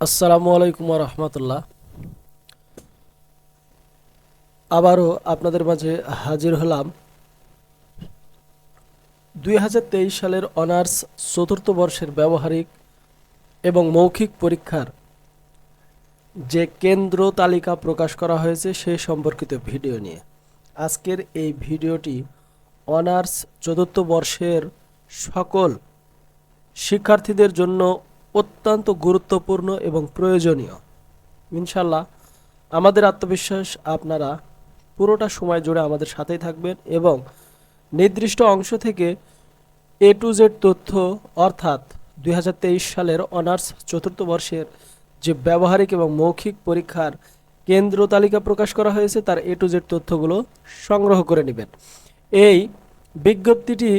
আসসালামু আলাইকুম রহমতুল্লাহ। আবারও আপনাদের মাঝে হাজির হলাম। দুই হাজার তেইশ সালের অনার্স চতুর্থ বর্ষের ব্যবহারিক এবং মৌখিক পরীক্ষার যে কেন্দ্র তালিকা প্রকাশ করা হয়েছে সে সম্পর্কিত ভিডিও নিয়ে। আজকের এই ভিডিওটি অনার্স চতুর্থ বর্ষের সকল শিক্ষার্থীদের জন্য অত্যন্ত গুরুত্বপূর্ণ এবং প্রয়োজনীয়। ইনশাল্লাহ আমাদের আত্মবিশ্বাস আপনারা পুরোটা সময় জুড়ে আমাদের সাথেই থাকবেন এবং নির্দিষ্ট অংশ থেকে এ টু জেড তথ্য অর্থাৎ দু হাজার তেইশ সালের অনার্স চতুর্থ বর্ষের যে ব্যবহারিক এবং মৌখিক পরীক্ষার কেন্দ্র তালিকা প্রকাশ করা হয়েছে, তার এ টু জেড তথ্যগুলো সংগ্রহ করে নেবেন। এই বিজ্ঞপ্তিটি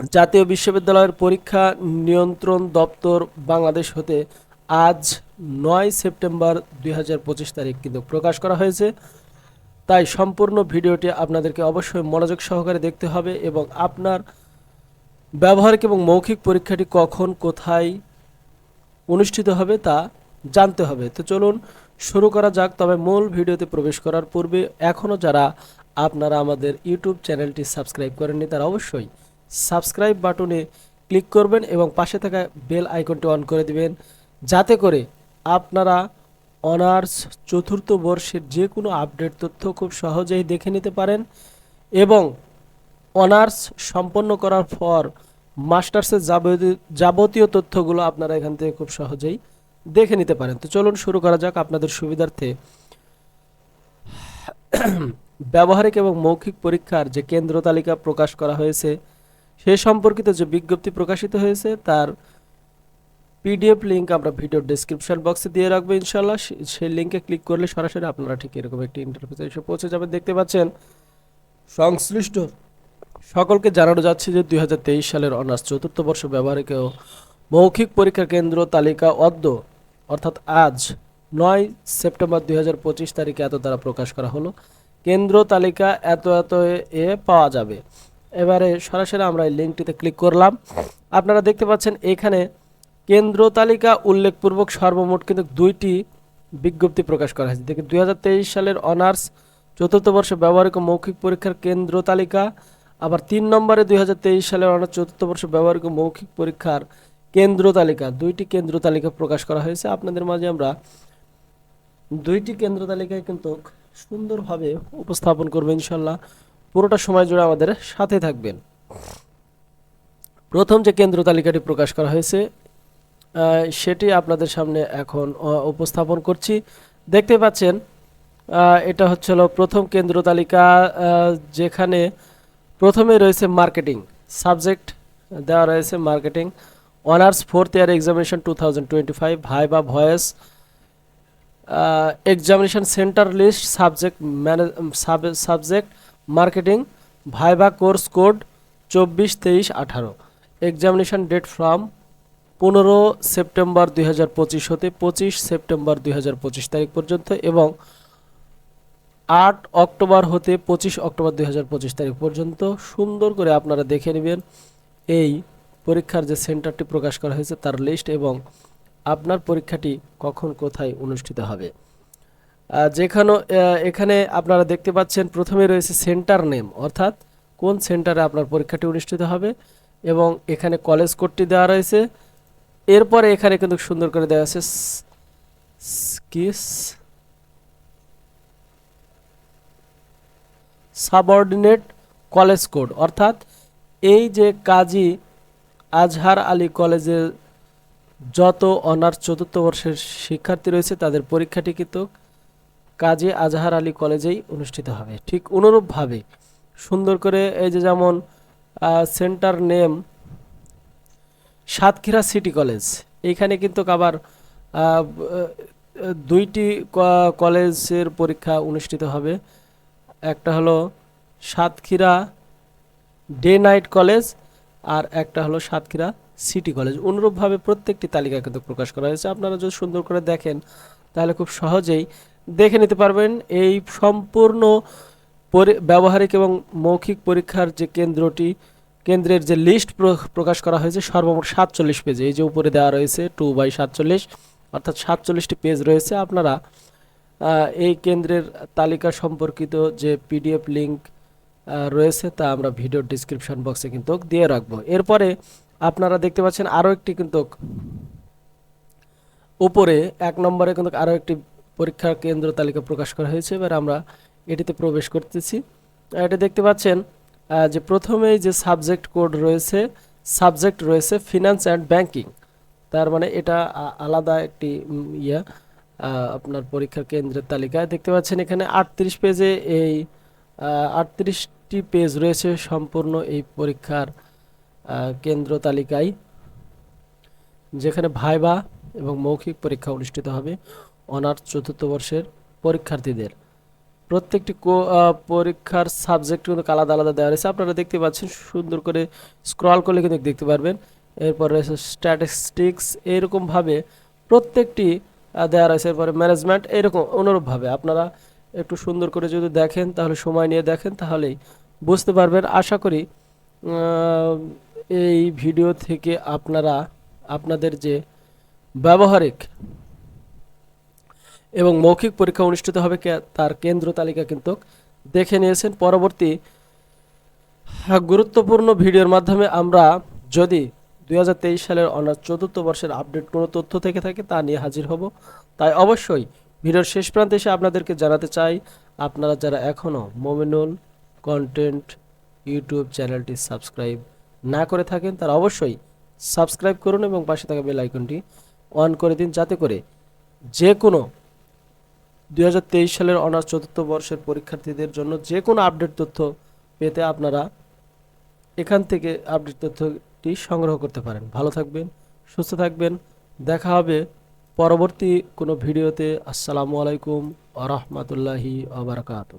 জাতীয় বিশ্ববিদ্যালয়ের পরীক্ষা নিয়ন্ত্রণ দপ্তর বাংলাদেশ হতে আজ নয় সেপ্টেম্বর দুই হাজার পঁচিশ তারিখ কিন্তু প্রকাশ করা হয়েছে। তাই সম্পূর্ণ ভিডিওটি আপনাদেরকে অবশ্যই মনোযোগ সহকারে দেখতে হবে এবং আপনার ব্যবহারিক এবং মৌখিক পরীক্ষাটি কখন, কোথায় অনুষ্ঠিত হবে তা জানতে হবে। তো চলুন শুরু করা যাক। তবে মূল ভিডিওতে প্রবেশ করার পূর্বে এখনও যারা আপনারা আমাদের ইউটিউব চ্যানেলটি সাবস্ক্রাইব করেননি, তারা অবশ্যই সাবস্ক্রাইব বাটনে ক্লিক করবেন এবং পাশে থাকা বেল আইকনটি অন করে দিবেন। যাতে করে আপনারা অনার্স চতুর্থ বর্ষের যে কোনো আপডেট তথ্য খুব সহজেই দেখে নিতে পারেন এবং অনার্স সম্পন্ন করার পর মাস্টার্সের যাবতীয় যাবতীয় তথ্যগুলো আপনারা এখান থেকে খুব সহজেই দেখে নিতে পারেন। তো চলুন শুরু করা যাক আপনাদের সুবিধার্থে। ব্যবহারিক এবং মৌখিক পরীক্ষার যে কেন্দ্র তালিকা প্রকাশ করা হয়েছে সে সম্পর্কিত যে বিজ্ঞপ্তি প্রকাশিত হয়েছে, তার পিডিএফ লিঙ্ক আমরা ভিডিও ডেসক্রিপশন বক্সে দিয়ে রাখব ইনশাল্লাহ সেই লিঙ্কে ক্লিক করলে সরাসরি আপনারা ঠিক এরকম একটি ইন্টারফেসে এসে পৌঁছে যাবেন। দেখতে পাচ্ছেন, সংশ্লিষ্ট সকলকে জানানো যাচ্ছে যে দুই হাজার তেইশ সালের অনার্স চতুর্থ বর্ষ ব্যবহারিক মৌখিক পরীক্ষার কেন্দ্র তালিকা অদ্য, অর্থাৎ আজ নয় সেপ্টেম্বর দুই হাজার পঁচিশ তারিখে এত দ্বারা প্রকাশ করা হলো। কেন্দ্র তালিকা এত এত এ পাওয়া যাবে। এবারে সরাসরি আমরা এই লিঙ্কটিতে ক্লিক করলাম। আপনারা দেখতে পাচ্ছেন এখানে কেন্দ্র তালিকা উল্লেখপূর্বক সর্বমোট কিন্তু দুইটি বিজ্ঞপ্তি প্রকাশ করা হয়েছে। দেখে দুই সালের অনার্স, চতুর্থ বর্ষে ব্যবহারিক মৌখিক পরীক্ষার কেন্দ্র তালিকা, আবার তিন নম্বরে দুই হাজার তেইশ সালের অনার্স, চতুর্থ বর্ষে ব্যবহারিক মৌখিক পরীক্ষার কেন্দ্র তালিকা, দুইটি কেন্দ্র তালিকা প্রকাশ করা হয়েছে। আপনাদের মাঝে আমরা দুইটি কেন্দ্র তালিকায় কিন্তু সুন্দরভাবে উপস্থাপন করব ইনশাল্লাহ। পুরোটা সময় জুড়ে আমাদের সাথে থাকবেন। প্রথম যে কেন্দ্র তালিকাটি প্রকাশ করা হয়েছে সেটি আপনাদের সামনে এখন উপস্থাপন করছি। দেখতে পাচ্ছেন এটা হচ্ছে হলো প্রথম কেন্দ্র তালিকা যেখানে প্রথমে রয়েছে মার্কেটিং সাবজেক্ট, দেওয়া রয়েছে marketing. Honours fourth year examination two thousand twenty five viva voce examination centre list subject manage subject marketing viva course code চব্বিশ তেইশ আঠারো। এক্সামিনেশন ডেট ফ্রম পনেরো সেপ্টেম্বর দুই হাজার পঁচিশ হতে পঁচিশ সেপ্টেম্বর দুই হাজার পঁচিশ তারিখ পর্যন্ত এবং আট অক্টোবর হতে পঁচিশ অক্টোবর দুই হাজার পঁচিশ তারিখ পর্যন্ত। সুন্দর করে আপনারা দেখে নেবেন এই পরীক্ষার যে সেন্টারটি প্রকাশ করা হয়েছে, তার লিস্ট এবং আপনার পরীক্ষাটি কখন, কোথায় অনুষ্ঠিত হবে। যেখানে এখানে আপনারা দেখতে পাচ্ছেন প্রথমে রয়েছে সেন্টার নেম, অর্থাৎ কোন সেন্টারে আপনার পরীক্ষাটি অনুষ্ঠিত হবে এবং এখানে কলেজ কোডটি দেওয়া রয়েছে। এরপরে এখানে কিন্তু সুন্দর করে দেওয়া আছে সাবঅর্ডিনেট কলেজ কোড, অর্থাৎ এই যে কাজী আজহার আলী কলেজের যত অনার্স চতুর্থ বর্ষের শিক্ষার্থী রয়েছে তাদের পরীক্ষাটি কিন্তু কাজী আজহার আলী কলেজেই অনুষ্ঠিত হবে। ঠিক অনুরূপভাবে সুন্দর করে এই যে যেমন centre name Satkhira city college. এইখানে কিন্তু আবার দুইটি কলেজের পরীক্ষা অনুষ্ঠিত হবে। একটা হলো সাতক্ষীরা ডে নাইট কলেজ আর একটা হলো সাতক্ষীরা সিটি কলেজ। অনুরূপভাবে প্রত্যেকটি তালিকা কিন্তু প্রকাশ করা হয়েছে। আপনারা যদি সুন্দর করে দেখেন, তাহলে খুব সহজেই দেখে নিতে পারবেন এই সম্পূর্ণ পরি- ব্যবহারিক এবং মৌখিক পরীক্ষার যে কেন্দ্রটি, কেন্দ্রের যে লিস্ট প্রকাশ করা হয়েছে সর্বমোট সাতচল্লিশ পেজে। এই যে উপরে দেওয়া রয়েছে টু বাই সাতচল্লিশ, অর্থাৎ সাতচল্লিশটি পেজ রয়েছে। আপনারা এই কেন্দ্রের তালিকা সম্পর্কিত যে পিডিএফ লিংক রয়েছে তা আমরা ভিডিও ডিসক্রিপশন বক্সে কিন্তু দিয়ে রাখব। এরপরে আপনারা দেখতে পাচ্ছেন আরও একটি কিন্তু উপরে, এক নম্বরে কিন্তু আরও একটি পরীক্ষার কেন্দ্র তালিকা প্রকাশ করা হয়েছে, এবার আমরা এটিতে প্রবেশ করতেছি। এটা দেখতে পাচ্ছেন যে প্রথমেই যে সাবজেক্ট কোড রয়েছে, সাবজেক্ট রয়েছে ফিনান্স অ্যান্ড ব্যাংকিং। তার মানে এটা আলাদা একটি ইয়া আপনার পরীক্ষার কেন্দ্রের তালিকায়। দেখতে পাচ্ছেন এখানে আটত্রিশ পেজে এই আটত্রিশটি পেজ রয়েছে সম্পূর্ণ এই পরীক্ষার কেন্দ্র তালিকায়, যেখানে ভাইবা এবং মৌখিক পরীক্ষা অনুষ্ঠিত হবে। অনার্স চতুর্থ বর্ষের পরীক্ষার্থীদের। প্রত্যেকটি পরীক্ষার সাবজেক্ট কিন্তু আলাদা আলাদা দেওয়া রয়েছে। আপনারা দেখতে পাচ্ছেন সুন্দর করে স্ক্রল করলে কিন্তু দেখতে পারবেন। এরপর রয়েছে স্ট্যাটিস্টিক্স এইরকমভাবে প্রত্যেকটি দেওয়া রয়েছে। এরপরে ম্যানেজমেন্ট এরকম অনুরূপভাবে। আপনারা একটু সুন্দর করে যদি দেখেন, তাহলে সময় নিয়ে দেখেন, তাহলেই বুঝতে পারবেন। আশা করি এই ভিডিও থেকে আপনারা, আপনাদের যে ব্যবহারিক এবং মৌখিক পরীক্ষা অনুষ্ঠিত হবে তার কেন্দ্র তালিকা কিন্তু দেখে নিয়েছেন। পরবর্তী গুরুত্বপূর্ণ ভিডিওর মাধ্যমে আমরা যদি দু হাজার তেইশ সালের অনার্স চতুর্থ বর্ষের আপডেট কোনো তথ্য থেকে থাকে, তা নিয়ে হাজির হব। তাই অবশ্যই ভিডিওর শেষ প্রান্তে এসে আপনাদেরকে জানাতে চাই, আপনারা যারা এখনও মোমিনুল কন্টেন্ট ইউটিউব চ্যানেলটি সাবস্ক্রাইব না করে থাকেন, তারা অবশ্যই সাবস্ক্রাইব করুন এবং পাশে থাকা বেল আইকনটি অন করে দিন, যাতে করে যে কোনো দু হাজার তেইশ সালের অনার্স চতুর্থ বর্ষের পরীক্ষার্থীদের জন্য যে কোনো আপডেট তথ্য পেতে আপনারা এখান থেকে আপডেট তথ্যটি সংগ্রহ করতে পারেন। ভালো থাকবেন, সুস্থ থাকবেন। দেখা হবে পরবর্তী কোনো ভিডিওতে। আসসালামু আলাইকুম আ রহমতুল্লাহি আবরকাত